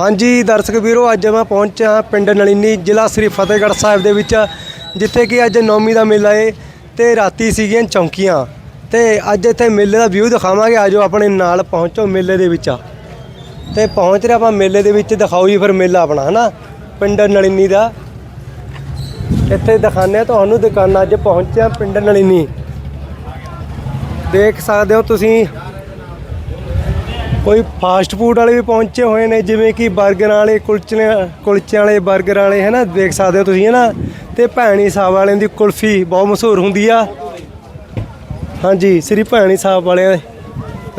ਹਾਂਜੀ ਦਰਸ਼ਕ ਵੀਰੋ, ਅੱਜ ਮੈਂ ਪਹੁੰਚਿਆ ਪਿੰਡ ਨਲੀਨੀ ਜ਼ਿਲ੍ਹਾ ਸ੍ਰੀ ਫਤਿਹਗੜ੍ਹ ਸਾਹਿਬ ਦੇ ਵਿੱਚ, ਜਿੱਥੇ ਕਿ ਅੱਜ ਨੌਮੀ ਦਾ ਮੇਲਾ ਏ ਤੇ ਰਾਤੀ ਸੀਗੀਆਂ ਚੌਂਕੀਆਂ। ਤੇ ਅੱਜ ਇੱਥੇ ਮੇਲੇ ਦਾ ਵਿਊ ਦਿਖਾਵਾਂਗੇ, ਆਜੋ ਆਪਣੇ ਨਾਲ ਪਹੁੰਚੋ ਮੇਲੇ ਦੇ ਵਿੱਚ। ਤੇ ਪਹੁੰਚ ਰਿਹਾ ਆਪਾਂ ਮੇਲੇ ਦੇ ਵਿੱਚ, ਦਿਖਾਓ ਜੀ ਫਿਰ ਮੇਲਾ ਆਪਣਾ, ਹਨਾ? ਪਿੰਡ ਨਲੀਨੀ ਦਾ। ਇੱਥੇ ਦਿਖਾਉਂਦੇ ਆ ਤੁਹਾਨੂੰ ਦੁਕਾਨਾਂ, ਅੱਜ ਪਹੁੰਚਿਆ ਪਿੰਡ ਨਲੀਨੀ। ਦੇਖ ਸਕਦੇ ਹੋ ਤੁਸੀਂ ਕੋਈ ਫਾਸਟ ਫੂਡ ਵਾਲੇ ਵੀ ਪਹੁੰਚੇ ਹੋਏ ਨੇ, ਜਿਵੇਂ ਕਿ 버ਗਰ ਵਾਲੇ, ਕੁਲਚੇ, ਕੁਲਚਿਆਂ ਵਾਲੇ 버ਗਰ ਵਾਲੇ ਹੈ ਨਾ ਦੇਖ ਸਕਦੇ ਹੋ ਤੁਸੀਂ ਹੈ ਨਾ ਤੇ ਭੈਣੀ ਸਾਹਿਬ ਵਾਲਿਆਂ ਦੀ ਕੁਲਫੀ ਬਹੁਤ ਮਸ਼ਹੂਰ ਹੁੰਦੀ ਆ। ਹਾਂਜੀ, ਸ੍ਰੀ ਭੈਣੀ ਸਾਹਿਬ ਵਾਲਿਆਂ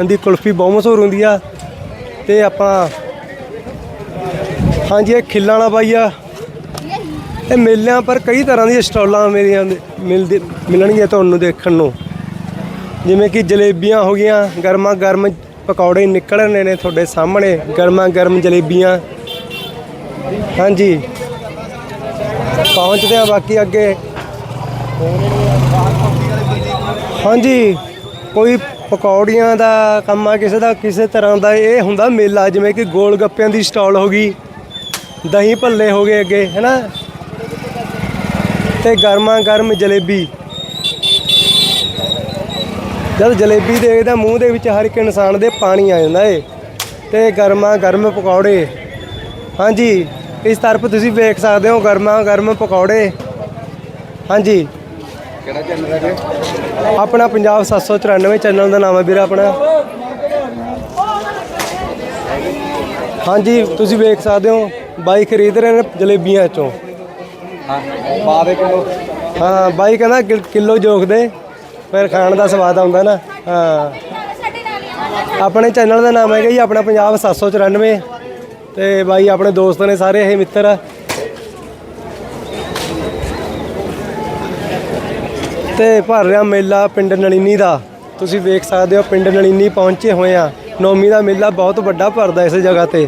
ਦੀ ਕੁਲਫੀ ਬਹੁਤ ਮਸ਼ਹੂਰ ਹੁੰਦੀ ਆ। ਤੇ ਆਪਾਂ, ਹਾਂਜੀ, ਇਹ ਖਿੱਲਾਂ ਵਾਲਾ ਬਾਈ ਆ। ਇਹ ਮੇਲਿਆਂ ਪਰ ਕਈ ਤਰ੍ਹਾਂ ਦੀਆਂ ਸਟਾਲਾਂ ਮੇਰੀਆਂ ਦੇ- ਮਿਲਦੀ, ਮਿਲਣਗੀਆਂ ਤੁਹਾਨੂੰ ਦੇਖਣ ਨੂੰ। ਜਿਵੇਂ ਕਿ ਜਲੇਬੀਆਂ ਹੋ ਗਈਆਂ ਗਰਮਾ ਗਰਮ ਪਕੌੜੇ ਨਿਕਲ ਰਹੇ ਨੇ ਤੁਹਾਡੇ ਸਾਹਮਣੇ, ਗਰਮਾ ਗਰਮ ਜਲੇਬੀਆਂ। ਹਾਂਜੀ। ਪਹੁੰਚਦੇ ਆ ਬਾਕੀ ਅੱਗੇ। ਹਾਂਜੀ, ਕੋਈ ਪਕੌੜੀਆਂ ਦਾ ਕੰਮ ਆ, ਕਿਸੇ ਦਾ ਕਿਸੇ ਤਰ੍ਹਾਂ ਦਾ, ਇਹ ਹੁੰਦਾ ਮੇਲਾ, ਜਿਵੇਂ ਕਿ ਗੋਲ ਗੱਪਿਆਂ ਦੀ ਸਟਾਲ ਹੋ ਗਈ, ਦਹੀਂ ਭੱਲੇ ਹੋ ਗਏ ਅੱਗੇ, ਹੈਨਾ? ਤੇ ਗਰਮਾ ਗਰਮ ਜਲੇਬੀ। ਜਦ ਜਲੇਬੀ ਦੇਖਦਾ ਮੂੰਹ ਦੇ ਵਿੱਚ ਹਰ ਇੱਕ ਇਨਸਾਨ ਦੇ ਪਾਣੀ ਆ ਜਾਂਦਾ ਏ। ਤੇ ਗਰਮਾ ਗਰਮ ਪਕੌੜੇ। ਹਾਂਜੀ ਇਸ ਤਰਫ ਤੁਸੀਂ ਵੇਖ ਸਕਦੇ ਹੋ ਗਰਮਾ ਗਰਮ ਪਕੌੜੇ। ਹਾਂਜੀ। ਕਿਹੜਾ ਚੈਨਲ ਹੈ ਜੀ? ਆਪਣਾ ਪੰਜਾਬ 794 ਚੈਨਲ ਦਾ ਨਾਮ ਹੈ ਵੀਰ ਆਪਣਾ। ਹਾਂਜੀ ਤੁਸੀਂ ਵੇਖ ਸਕਦੇ ਹੋ ਬਾਈ ਖਰੀਦ ਰਹੇ ਨੇ ਜਲੇਬੀਆਂ ਚੋਂ ਹਾਂ ਦੇ ਕਿਲੋ। ਹਾਂ ਬਾਈ ਕਹਿੰਦਾ ਕਿਲੋ ਜੋਖ ਦੇ। ਫਿਰ ਖਾਣ ਦਾ ਸਵਾਦ ਆਉਂਦਾ ਨਾ, ਹਾਂ। ਆਪਣੇ ਚੈਨਲ ਦਾ ਨਾਮ ਹੈਗਾ ਜੀ, ਆਪਣਾ ਪੰਜਾਬ 794 ਤੇ ਬਾਈ, ਆਪਣੇ ਦੋਸਤ ਨੇ ਸਾਰੇ ਇਹ ਮਿੱਤਰ। ਆ ਤੇ ਭਰ ਰਿਹਾ ਮੇਲਾ ਪਿੰਡ ਨਲੀਨੀ ਦਾ। ਤੁਸੀਂ ਵੇਖ ਸਕਦੇ ਹੋ, ਪਿੰਡ ਨਲੀਨੀ ਪਹੁੰਚੇ ਹੋਏ ਆ। ਨੌਮੀ ਦਾ ਮੇਲਾ ਬਹੁਤ ਵੱਡਾ ਭਰਦਾ ਇਸ ਜਗ੍ਹਾ ਤੇ।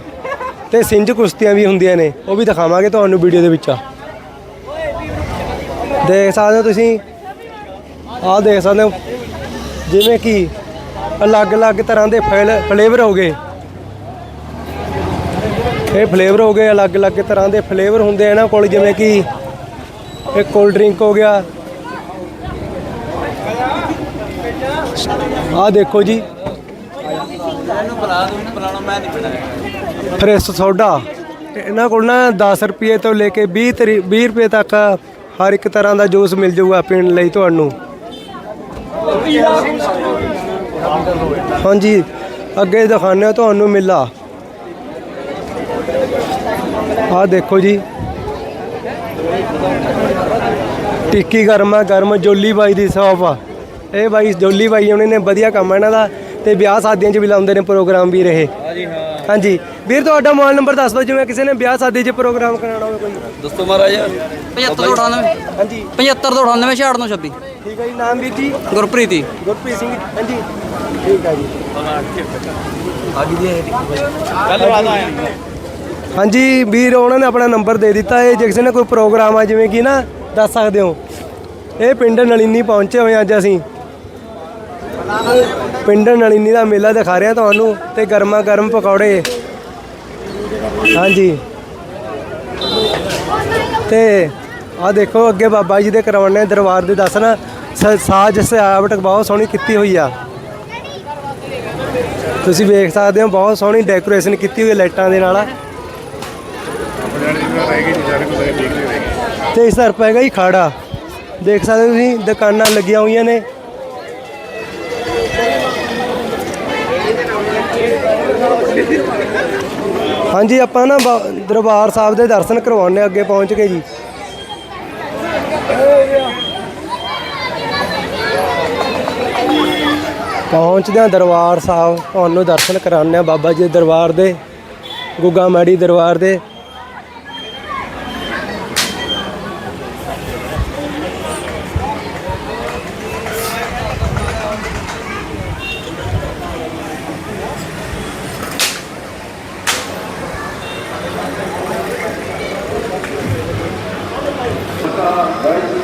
ਤੇ ਸਿੰਝ ਕੁਸ਼ਤੀਆਂ ਵੀ ਹੁੰਦੀਆਂ ਨੇ, ਉਹ ਵੀ ਦਿਖਾਵਾਂਗੇ ਤੁਹਾਨੂੰ ਵੀਡੀਓ ਦੇ ਵਿੱਚ। ਦੇਖ ਸਕਦੇ ਹੋ ਤੁਸੀਂ ਆਹ ਦੇਖ ਸਕਦੇ ਹੋ, ਜਿਵੇਂ ਕਿ ਅਲੱਗ-ਅਲੱਗ ਤਰ੍ਹਾਂ ਦੇ ਫਲ ਫਲੇਵਰ ਹੋ ਗਏ। ਇਹ ਫਲੇਵਰ ਹੋ ਗਏ ਅਲੱਗ-ਅਲੱਗ ਤਰ੍ਹਾਂ ਦੇ ਫਲੇਵਰ ਹੁੰਦੇ ਇਹਨਾਂ ਕੋਲ, ਜਿਵੇਂ ਕਿ ਇਹ ਕੋਲਡ ਡਰਿੰਕ ਹੋ ਗਿਆ। ਆਹ ਦੇਖੋ ਜੀ। ਫਰੈਸ਼ ਸੋਡਾ ਇਹਨਾਂ ਕੋਲ ਨਾ 10 ਰੁਪਏ ਤੋਂ ਲੈ ਕੇ 20 ਤਰੀ 20 ਰੁਪਏ ਤੱਕ ਹਰ ਇੱਕ ਤਰ੍ਹਾਂ ਦਾ ਜੂਸ ਮਿਲ ਜਾਊਗਾ ਪੀਣ ਲਈ ਤੁਹਾਨੂੰ। ਹਾਂਜੀ ਅੱਗੇ ਹਾਂ ਤੁਹਾਨੂੰ ਮੇਲਾ। ਆਹ ਦੇਖੋ ਜੀ। ਟਿੱਕੀ ਗਰਮਾ ਗਰਮ ਜੋਲੀ ਬਾਈ ਦੀ ਸ਼ੌਪ ਆ। ਇਹ ਬਾਈ ਜੋਲੀ ਬਾਈ ਉਹਨੇ ਨੇ ਵਧੀਆ ਕੰਮ ਆ ਇਹਨਾਂ ਦਾ। ਤੇ ਵਿਆਹ ਸ਼ਾਦੀਆਂ 'ਚ ਵੀ ਲਾਉਂਦੇ ਨੇ ਪ੍ਰੋਗਰਾਮ ਵੀ ਰਹੇ ਹਾਂਜੀ ਹਾਂ। ਹਾਂਜੀ। ਵੀਰ ਤੁਹਾਡਾ ਮੋਬਾਈਲ ਨੰਬਰ ਦੱਸ ਦਿਓ ਜਿਵੇਂ ਕਿਸੇ ਨੇ ਵਿਆਹ ਸ਼ਾਦੀ 'ਚ ਪ੍ਰੋਗਰਾਮ ਕਰਾਉਣਾ ਹੋਵੇ ਕੋਈ। ਦੋਸਤੋ ਮਹਾਰਾਜ। 7598 ਹਾਂਜੀ। 7598 96 ਠੀਕ ਹੈ ਜੀ ਨਾਮ ਵੀਰ ਜੀ? ਗੁਰਪ੍ਰੀਤੀ ਗੁਰਪ੍ਰੀਤ ਸਿੰਘ ਹਾਂਜੀ। ਠੀਕ ਹੈ ਜੀ। ਆਗੀ ਦੀ ਬਾਅਦ ਆਇਆ ਹਾਂਜੀ ਵੀਰ ਉਹਨਾਂ ਨੇ ਆਪਣਾ ਨੰਬਰ ਦੇ ਦਿੱਤਾ। ਹੈ ਜੇ ਕਿਸੇ ਨੇ ਕੋਈ ਪ੍ਰੋਗਰਾਮ ਆ ਜਿਵੇਂ ਕਿ ਨਾ ਦੱਸ ਸਕਦੇ ਹੋ। ਇਹ ਪਿੰਡ ਨਲੀਨੀ ਪਹੁੰਚੇ ਹੋਏ ਅੱਜ ਅਸੀਂ। ਪਿੰਡ ਨਲੀਨੀ ਦਾ ਮੇਲਾ ਦਿਖਾ ਰਿਹਾ ਤੁਹਾਨੂੰ ਤੇ ਗਰਮਾ ਗਰਮ ਪਕੌੜੇ। ਹਾਂਜੀ। ਤੇ ਆ ਦੇਖੋ ਅੱਗੇ ਬਾਬਾ ਜੀ ਦੇ ਕਰਵਾਉਣੇ ਦਰਬਾਰ ਦੇ ਦਰਸ਼ਨ। ਸਾਜ ਸਜਾਵਟ ਬਹੁਤ ਸੋਹਣੀ ਕੀਤੀ ਹੋਈ ਆ। ਤੁਸੀਂ ਵੇਖ ਸਕਦੇ ਹੋ ਬਹੁਤ ਸੋਹਣੀ ਡੈਕੋਰੇਸ਼ਨ ਕੀਤੀ ਹੋਈ ਹੈ ਲਾਈਟਾਂ ਦੇ ਨਾਲ। ਤੇ ਇਸ ਤਰਫ ਹੈਗਾ ਜੀ ਖਾੜਾ। ਦੇਖ ਸਕਦੇ ਹੋ ਤੁਸੀਂ, ਦੁਕਾਨਾਂ ਲੱਗੀਆਂ ਹੋਈਆਂ ਨੇ। ਹਾਂਜੀ, ਆਪਾਂ ਨਾ ਦਰਬਾਰ ਸਾਹਿਬ ਦੇ ਦਰਸ਼ਨ ਕਰਵਾਉਣੇ ਅੱਗੇ ਪਹੁੰਚ ਕੇ ਜੀ। ਪਹੁੰਚਦੇ ਹਾਂ ਦਰਬਾਰ ਸਾਹਿਬ, ਤੁਹਾਨੂੰ ਦਰਸ਼ਨ ਕਰਾਉਂਦੇ ਹਾਂ ਬਾਬਾ ਜੀ ਦਰਬਾਰ ਦੇ, ਗੁੱਗਾ ਮਾੜੀ ਦਰਬਾਰ ਦੇ।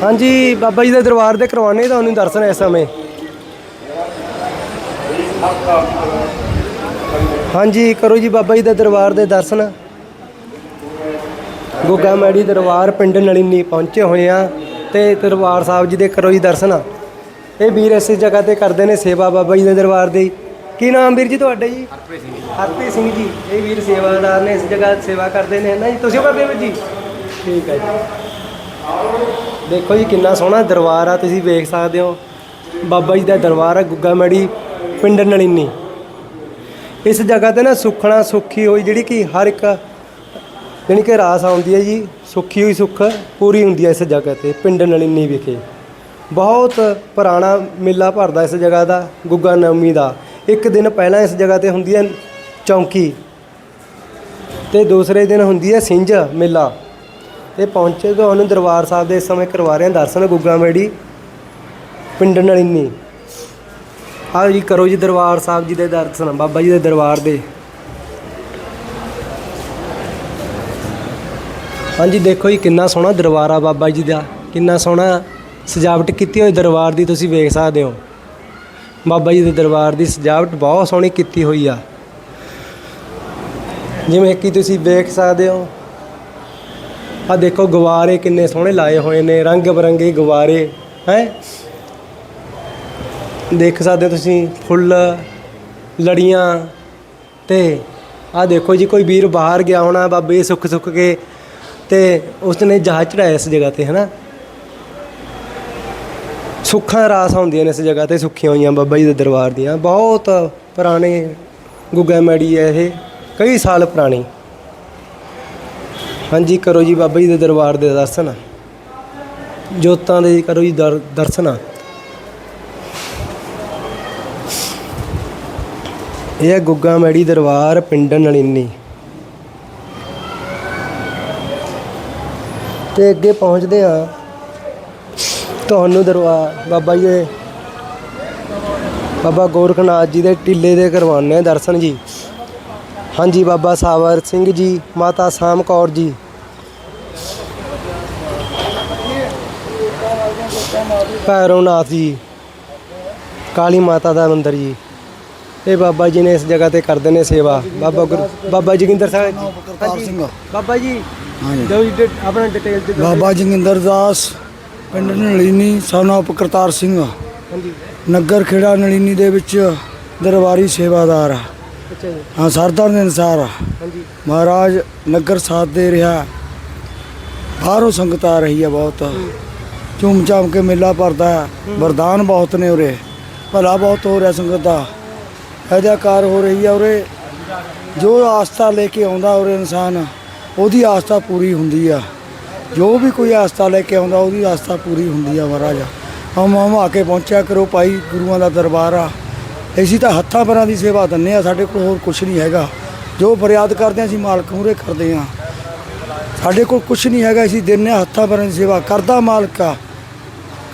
ਹਾਂਜੀ ਬਾਬਾ ਜੀ ਦੇ ਦਰਬਾਰ ਦੇ ਕਰਵਾਉਣੇ ਤੁਹਾਨੂੰ ਦਰਸ਼ਨ ਇਸ ਸਮੇਂ। ਹਾਂਜੀ ਕਰੋ ਜੀ ਬਾਬਾ ਜੀ ਦੇ ਦਰਬਾਰ ਦੇ ਦਰਸ਼ਨ। ਗੁੱਗਾ ਮੈੜੀ ਦਰਬਾਰ ਪਿੰਡ ਨਲੀਨੀ ਪਹੁੰਚੇ ਹੋਏ ਆ ਤੇ ਦਰਬਾਰ ਸਾਹਿਬ ਜੀ ਦੇ ਕਰੋ ਜੀ ਦਰਸ਼ਨ। ਇਹ ਵੀਰ ਇਸ ਜਗ੍ਹਾ ਤੇ ਕਰਦੇ ਨੇ ਸੇਵਾ ਬਾਬਾ ਜੀ ਦੇ ਦਰਬਾਰ ਦੀ। ਕੀ ਨਾਮ ਵੀਰ ਜੀ ਤੁਹਾਡਾ ਜੀ? ਹਰਪ੍ਰੀਤ ਸਿੰਘ ਹਰਪ੍ਰੀਤ ਸਿੰਘ ਜੀ ਇਹ ਵੀਰ ਸੇਵਾਦਾਰ ਨੇ ਇਸ ਜਗ੍ਹਾ ਸੇਵਾ ਕਰਦੇ ਨੇ ਨਾ ਜੀ? ਤੁਸੀਂ ਕਰਦੇ ਹੋ ਵੀਰ ਜੀ? ਠੀਕ ਹੈ ਜੀ। ਦੇਖੋ ਜੀ, ਕਿੰਨਾ ਸੋਹਣਾ ਦਰਬਾਰ ਆ, ਤੁਸੀਂ ਵੇਖ ਸਕਦੇ ਹੋ। ਬਾਬਾ ਜੀ ਦਾ ਦਰਬਾਰ ਆ, ਗੁੱਗਾ ਮੜੀ, ਪਿੰਡ ਨਲੀਨੀ। ਇਸ ਜਗ੍ਹਾ ਤੇ ਨਾ ਸੁਖਣਾ ਸੁੱਖੀ ਹੋਈ ਜਿਹੜੀ ਕਿ ਹਰ ਇੱਕ ਜਾਣੀ ਕਿ ਰਾਸ ਆਉਂਦੀ ਹੈ ਜੀ, ਸੁੱਖੀ ਹੋਈ ਸੁੱਖ ਪੂਰੀ ਹੁੰਦੀ ਹੈ ਇਸ ਜਗ੍ਹਾ ਤੇ, ਪਿੰਡ ਨਲਿਨੀ ਵਿਖੇ। ਬਹੁਤ ਪੁਰਾਣਾ ਮੇਲਾ ਭਰਦਾ ਇਸ ਜਗ੍ਹਾ ਦਾ, ਗੁੱਗਾ ਨਵਮੀ ਦਾ। ਇੱਕ ਦਿਨ ਪਹਿਲਾਂ ਇਸ ਜਗ੍ਹਾ ਤੇ ਹੁੰਦੀ ਹੈ ਚੌਂਕੀ। ਤੇ ਦੂਸਰੇ ਦਿਨ ਹੁੰਦੀ ਹੈ ਸਿੰਝ ਮੇਲਾ। ਤੇ ਪਹੁੰਚੇ ਤੁਹਾਨੂੰ ਦਰਬਾਰ ਸਾਹਿਬ ਦੇ ਇਸ ਸਮੇਂ ਕਰਵਾ ਰਹੇ ਹਾਂ ਦਰਸ਼ਨ ਗੁੱਗਾ ਮੇੜੀ ਪਿੰਡ ਨਲਿਨੀ ਆਓ ਜੀ ਕਰੋ ਜੀ ਦਰਬਾਰ ਸਾਹਿਬ ਜੀ ਦੇ ਦਰਸ਼ਨ, ਬਾਬਾ ਜੀ ਦੇ ਦਰਬਾਰ ਦੇ। ਹਾਂਜੀ, ਦੇਖੋ ਜੀ ਕਿੰਨਾ ਸੋਹਣਾ ਦਰਬਾਰ ਆ ਬਾਬਾ ਜੀ ਦਾ, ਕਿੰਨਾ ਸੋਹਣਾ ਸਜਾਵਟ ਕੀਤੀ ਹੋਈ ਦਰਬਾਰ ਦੀ ਤੁਸੀਂ ਵੇਖ ਸਕਦੇ ਹੋ। ਬਾਬਾ ਜੀ ਦੇ ਦਰਬਾਰ ਦੀ ਸਜਾਵਟ ਬਹੁਤ ਸੋਹਣੀ ਕੀਤੀ ਹੋਈ ਆ। ਜਿਵੇਂ ਕਿ ਤੁਸੀਂ ਵੇਖ ਸਕਦੇ ਹੋ ਆ ਦੇਖੋ ਗਵਾਰੇ ਕਿੰਨੇ ਸੋਹਣੇ ਲਾਏ ਹੋਏ ਨੇ, ਰੰਗ ਬਰੰਗੇ ਗਵਾਰੇ ਹੈ? ਦੇਖ ਸਕਦੇ ਹੋ ਤੁਸੀਂ ਫੁੱਲ, ਲੜੀਆਂ ਤੇ ਆ ਦੇਖੋ ਜੀ, ਕੋਈ ਵੀਰ ਬਾਹਰ ਗਿਆ ਹੋਣਾ, ਬਾਬੇ ਸੁੱਖ ਸੁੱਖ ਕੇ ਤੇ ਉਸਨੇ ਜਹਾਜ਼ ਚੜਾਇਆ ਇਸ ਜਗ੍ਹਾ ਤੇ, ਹਨਾ? ਸੁੱਖਾਂ ਰਾਸ ਹੁੰਦੀਆਂ ਨੇ ਇਸ ਜਗ੍ਹਾ ਤੇ, ਸੁੱਖੀਆਂ ਹੋਈਆਂ ਬਾਬਾ ਜੀ ਦੇ ਦਰਬਾਰ ਦੀਆਂ। ਬਹੁਤ ਪੁਰਾਣੇ ਗੁੱਗਾ ਮੈੜੀ ਹੈ ਇਹ, ਕਈ ਸਾਲ ਪੁਰਾਣੀ। ਹਾਂਜੀ, ਕਰੋ ਜੀ ਬਾਬਾ ਜੀ ਦੇ ਦਰਬਾਰ ਦੇ ਦਰਸ਼ਨ। ਜੋਤਾਂ ਦੇ ਕਰੋ ਜੀ ਦਰ- ਦਰਸ਼ਨ। ਇਹ ਹੈ ਗੁੱਗਾ ਮੈੜੀ ਦਰਬਾਰ, ਪਿੰਡ ਨਲਿਨੀ। ਤੇ ਅੱਗੇ ਪਹੁੰਚਦੇ ਆ ਤੁਹਾਨੂੰ ਦਰਬਾਰ ਬਾਬਾ ਜੀ ਦੇ, ਬਾਬਾ ਗੋਰਖਨਾਥ ਜੀ ਦੇ ਟਿੱਲੇ ਦੇ ਕਰਵਾਉਂਦੇ ਆ ਦਰਸ਼ਨ ਜੀ। ਹਾਂਜੀ ਬਾਬਾ ਸਾਵਰ ਸਿੰਘ ਜੀ ਮਾਤਾ ਸਾਮ ਕੌਰ ਜੀ। ਭੈਰਵਨਾਥ ਜੀ ਕਾਲੀ ਮਾਤਾ ਦਾ ਮੰਦਿਰ ਜੀ। ਇਹ ਬਾਬਾ ਜੀ ਨੇ ਇਸ ਜਗ੍ਹਾ ਤੇ ਕਰਦੇ ਨੇ ਸੇਵਾ। ਬਾਬਾ ਗੁਰ ਬਾਬਾ ਜੋਗਿੰਦਰ ਸਾਹਿਬ ਜੀ। ਕਰਤਾਰ ਸਿੰਘ। ਬਾਬਾ ਜੀ ਹਾਂਜੀ। ਜੋ ਜੀ ਡੇ- ਆਪਣਾ ਡਿਟੇਲ ਤੇ ਦੱਸੋ। ਬਾਬਾ ਜੋਗਿੰਦਰ ਦਾਸ ਪਿੰਡ ਨਲੀਨੀ ਸਾਨਾ ਕਰਤਾਰ ਸਿੰਘ। ਹਾਂਜੀ। ਨਗਰ ਖੇੜਾ ਨਲੀਨੀ ਦੇ ਵਿੱਚ ਦਰਬਾਰੀ ਸੇਵਾਦਾਰ ਆ। ਅੱਛਾ ਜੀ। ਹਾਂ ਸਰਦਾਰ ਦੇ ਅਨਸਾਰ। ਆ ਹਾਂਜੀ। ਮਹਾਰਾਜ ਨਗਰ ਸਾਥ ਦੇ ਰਿਹਾ। ਬਾਹਰੋਂ ਸੰਗਤ ਆ ਰਹੀ ਆ ਬਹੁਤ। ਝੂਮ ਝਾਮ ਕੇ ਮੇਲਾ ਭਰਦਾ ਹੈ। ਵਰਦਾਨ ਬਹੁਤ ਨੇ ਉਰੇ। ਭਲਾ ਬਹੁਤ ਹੋ ਰਿਹਾ ਸੰਗਤ ਦਾ। ਅਦਾਕਾਰ ਹੋ ਰਹੀ ਆ ਉਰੇ। ਜੋ ਆਸਥਾ ਲੈ ਕੇ ਆਉਂਦਾ ਉਰੇ ਇਨਸਾਨ ਉਹਦੀ ਆਸਥਾ ਪੂਰੀ ਹੁੰਦੀ ਆ। ਜੋ ਵੀ ਕੋਈ ਆਸਥਾ ਲੈ ਕੇ ਆਉਂਦਾ ਉਹਦੀ ਆਸਥਾ ਪੂਰੀ ਹੁੰਦੀ ਆ ਮਹਾਰਾਜ। ਹਮ ਹਮ ਆ ਕੇ ਪਹੁੰਚਿਆ ਕਰੋ ਭਾਈ ਗੁਰੂਆਂ ਦਾ ਦਰਬਾਰ ਆ। ਅਸੀਂ ਤਾਂ ਹੱਥਾਂ ਪੈਰਾਂ ਦੀ ਸੇਵਾ ਦਿੰਨੇ ਆ ਸਾਡੇ ਕੋਲ ਹੋਰ ਕੁਝ ਨਹੀਂ ਹੈਗਾ। ਜੋ ਫਰਿਆਦ ਕਰਦੇ ਆ ਅਸੀਂ ਮਾਲਕ ਮੂਹਰੇ ਕਰਦੇ ਆ ਸਾਡੇ ਕੋਲ ਕੁਝ ਨਹੀਂ ਹੈਗਾ ਅਸੀਂ ਦਿੰਨੇ ਆ ਹੱਥਾਂ ਪੈਰਾਂ ਦੀ ਸੇਵਾ। ਕਰਦਾ ਮਾਲਕ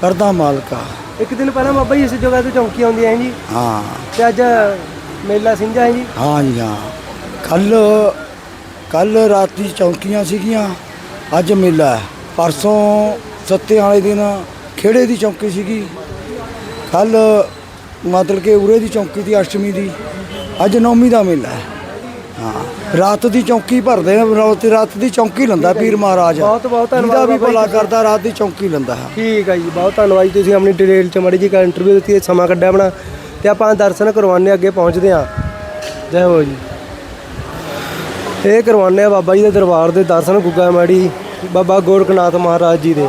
ਕਰਦਾ ਮਾਲਕ ਇੱਕ ਦਿਨ ਪਹਿਲਾਂ ਬਾਬਾ ਜੀ ਇਸ ਜਗ੍ਹਾ ਤੇ ਚੌਂਕੀ ਆਉਂਦੀਆਂ ਹੈ ਜੀ। ਹਾਂ। ਤੇ ਅੱਜ ਮੇਲਾ ਹੈ ਜੀ। ਹਾਂ ਜੀ ਹਾਂ। ਕੱਲ ਕੱਲ ਰਾਤੀ ਚੌਂਕੀਆਂ ਸੀਗੀਆਂ ਅੱਜ ਮੇਲਾ ਹੈ। ਪਰਸੋਂ ਸੱਤੇ ਵਾਲੇ ਦਿਨ ਖੇੜੇ ਦੀ ਚੌਂਕੀ ਸੀਗੀ। ਕੱਲ ਮਤਲਬ ਕਿ ਉਰੇ ਦੀ ਚੌਂਕੀ ਦੀ ਅਸ਼ਟਮੀ ਦੀ ਅੱਜ ਨੌਮੀ ਦਾ ਮੇਲਾ ਹੈ। ਹਾਂ ਰਾਤ ਦੀ ਚੌਂਕੀ ਭਰਦੇ ਆ ਰਾਤ ਰਾਤ ਦੀ ਚੌਂਕੀ ਲੰਦਾ ਪੀਰ ਮਹਾਰਾਜ। ਬਹੁਤ- ਬਹੁਤ ਧੰਨਵਾਦ ਜਿਹਦਾ ਵੀ ਬਾਬਾ ਜੀ ਭਲਾ। ਕਰਦਾ ਰਾਤ ਦੀ ਚੌਂਕੀ ਲੰਦਾ ਹੈ। ਠੀਕ ਹੈ ਜੀ ਬਹੁਤ ਧੰਨਵਾਦ ਜੀ ਤੁਸੀਂ ਆਪਣੀ ਡਿਟੇਲ ਚ ਮੜੀ ਜੀ ਕਾ ਇੰਟਰਵਿਊ ਦਿੱਤੀ ਹੈ, ਸਮਾਂ ਕੱਢਿਆ ਆਪਣਾ। ਤੇ ਆਪਾਂ ਦਰਸ਼ਨ ਕਰਵਾਉਣੇ ਅੱਗੇ ਪਹੁੰਚਦੇ ਹਾਂ। ਜੈ ਹੋ ਜੀ। ਇਹ ਕਰਵਾਉਣੇ ਆ ਬਾਬਾ ਜੀ ਦੇ ਦਰਬਾਰ ਦੇ ਦਰਸ਼ਨ ਗੁੱਗਾ ਮਾੜੀ ਬਾਬਾ ਗੋਰਖਨਾਥ ਮਹਾਰਾਜ ਜੀ ਦੇ।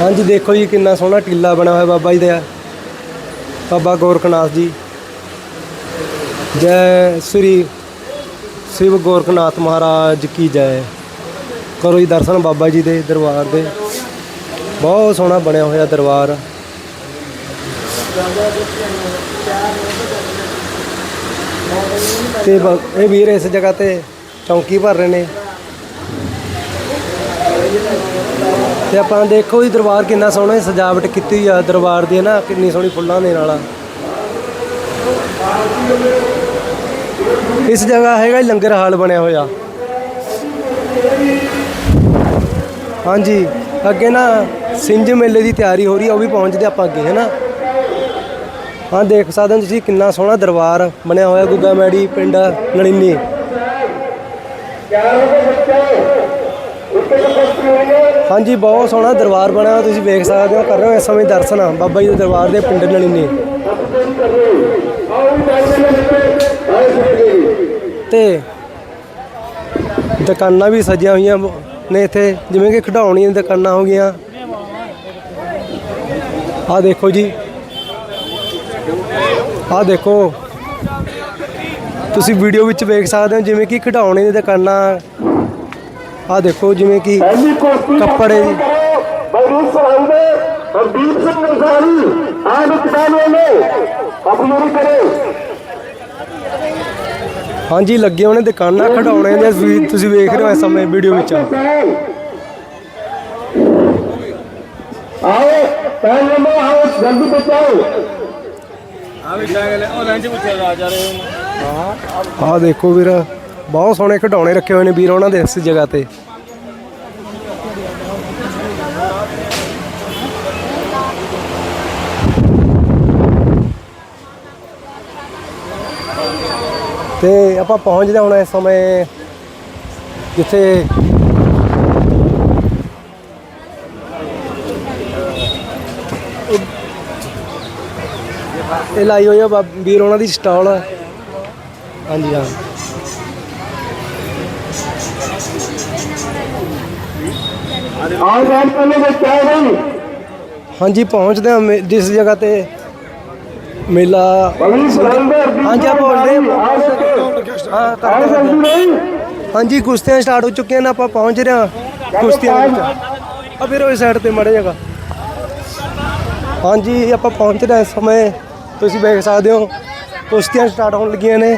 ਹਾਂਜੀ, ਦੇਖੋ ਜੀ, ਕਿੰਨਾ ਸੋਹਣਾ ਟਿੱਲਾ ਬਣਿਆ ਹੋਇਆ ਬਾਬਾ ਜੀ ਦਾ। ਬਾਬਾ ਗੋਰਖਨਾਥ ਜੀ। ਜੈ ਸ੍ਰੀ ਸ਼ਿਵ ਗੋਰਖਨਾਥ ਮਹਾਰਾਜ ਕੀ ਜੈ। ਕਰੋ ਜੀ ਦਰਸ਼ਨ ਬਾਬਾ ਜੀ ਦੇ ਦਰਬਾਰ ਦੇ। ਬਹੁਤ ਸੋਹਣਾ ਬਣਿਆ ਹੋਇਆ ਦਰਬਾਰ। ਤੇ ਇਹ ਵੀਰ ਇਸ ਜਗ੍ਹਾ ਤੇ ਚੌਂਕੀ ਭਰ ਰਹੇ ਨੇ। ਤੇ ਆਪਾਂ ਦੇਖੋ ਜੀ ਦਰਬਾਰ ਕਿੰਨਾ ਸੋਹਣਾ ਸਜਾਵਟ ਕੀਤੀ ਆ ਦਰਬਾਰ ਦੀ ਨਾ? ਕਿੰਨੀ ਸੋਹਣੀ ਫੁੱਲਾਂ ਦੇ ਨਾਲ ਇਸ ਜਗ੍ਹਾ ਹੈਗਾ ਲੰਗਰ ਹਾਲ ਬਣਿਆ ਹੋਇਆ। ਹਾਂਜੀ, ਅੱਗੇ ਨਾ ਸਿੰਜ ਮੇਲੇ ਦੀ ਤਿਆਰੀ ਹੋ ਰਹੀ ਹੈ ਉਹ ਵੀ ਪਹੁੰਚਦੇ ਆਪਾਂ ਅੱਗੇ, ਹੈ ਨਾ? ਹਾਂ, ਦੇਖ ਸਕਦੇ ਹੋ ਤੁਸੀਂ ਕਿੰਨਾ ਸੋਹਣਾ ਦਰਬਾਰ ਬਣਿਆ ਹੋਇਆ, ਗੁੱਗਾ ਮੈੜੀ ਪਿੰਡ ਨਲੀਨੀ। ਹਾਂਜੀ, ਬਹੁਤ ਸੋਹਣਾ ਦਰਬਾਰ ਬਣਿਆ ਹੋਇਆ, ਤੁਸੀਂ ਵੇਖ ਸਕਦੇ ਹੋ ਕਰ ਰਹੇ ਹੋ ਇਸ ਸਮੇਂ ਦਰਸ਼ਨ ਬਾਬਾ ਜੀ ਦੇ ਦਰਬਾਰ ਦੇ ਪਿੰਡ ਨਲੀਨੀ। ਤੇ ਦੁਕਾਨਾਂ ਵੀ ਸਜੀਆਂ ਹੋਈਆਂ ਨੇ ਇੱਥੇ, ਜਿਵੇਂ ਕਿ ਖਿਡੌਣੀਆਂ ਦੀਆਂ ਦੁਕਾਨਾਂ ਹੋ ਗਈਆਂ। ਆਹ ਦੇਖੋ ਜੀ। ਆਹ ਦੇਖੋ। ਤੁਸੀਂ ਵੀਡੀਓ ਵਿੱਚ ਵੇਖ ਸਕਦੇ ਹੋ, ਜਿਵੇਂ ਕਿ ਖਿਡੌਣੇ ਦੀਆਂ ਦੁਕਾਨਾਂ ਆਹ ਦੇਖੋ ਜਿਵੇਂ ਕਿ ਕੱਪੜੇ ਹਰਦੀਪ ਸਿੰਘ ਨੇ ਕਰੇ। ਹਾਂਜੀ ਲੱਗੇ ਹੋਣੇ ਦੁਕਾਨਾਂ ਖਿਡੌਣੇ ਦੀਆਂ ਤੁਸੀਂ- ਤੁਸੀਂ ਵੇਖ ਰਹੇ ਹੋ ਇਸ ਸਮੇਂ ਵੀਡੀਓ ਵਿੱਚ। ਆਓ ਪਹਿਲੇ ਮੈਂ ਆਓ ਜਲਦੀ ਬਚਾਓ ਆ ਵੀ ਸਾਈਕਲ ਉਹ ਲੰਚ ਪੁੱਛਿਆ ਰਾਜਾ ਰੇ ਆਹ ਦੇਖੋ ਵੀਰ। ਬਹੁਤ ਸੋਹਣੇ ਖਿਡੌਣੇ ਰੱਖੇ ਹੋਏ ਨੇ ਵੀਰ ਉਹਨਾਂ ਦੇ ਇਸ ਜਗ੍ਹਾ ਤੇ। ਤੇ ਆਪਾਂ ਪਹੁੰਚਦੇ ਹੁਣ ਇਸ ਸਮੇਂ ਜਿੱਥੇ ਇਹ ਲਾਈ ਹੋਈ ਆ ਬਾ- ਵੀਰ ਉਹਨਾਂ ਦੀ ਸਟਾਲ। ਹਾਂਜੀ, ਹਾਂ ਆਓ ਜਾਨ ਪਹਿਲੇ ਬਚਾਓ ਬਈ ਹਾਂਜੀ ਪਹੁੰਚਦੇ ਹਾਂ ਮੇ- ਜਿਸ ਜਗ੍ਹਾ ਤੇ ਮੇਲਾ ਹਾਂਜੀ ਆ ਪਹੁੰਚਦੇ ਹਾਂ। ਕਰਦੇ ਹਾਂਜੀ ਕੁਸ਼ਤੀਆਂ ਸਟਾਰਟ ਹੋ ਚੁੱਕੀਆਂ ਨੇ ਆਪਾਂ ਪਹੁੰਚ ਰਹੇ ਹਾਂ ਕੁਸ਼ਤੀਆਂ ਦੇ ਵਿੱਚ। ਆ ਫਿਰ ਉਹ ਸਾਈਡ ਤੇ ਮੜੇ ਜਗ੍ਹਾ ਹਾਂਜੀ ਆਪਾਂ ਪਹੁੰਚ ਰਹੇ ਹਾਂ ਇਸ ਸਮੇਂ। ਤੁਸੀਂ ਵੇਖ ਸਕਦੇ ਹੋ ਕੁਸ਼ਤੀਆਂ ਸਟਾਰਟ ਹੋਣ ਲੱਗੀਆਂ ਨੇ।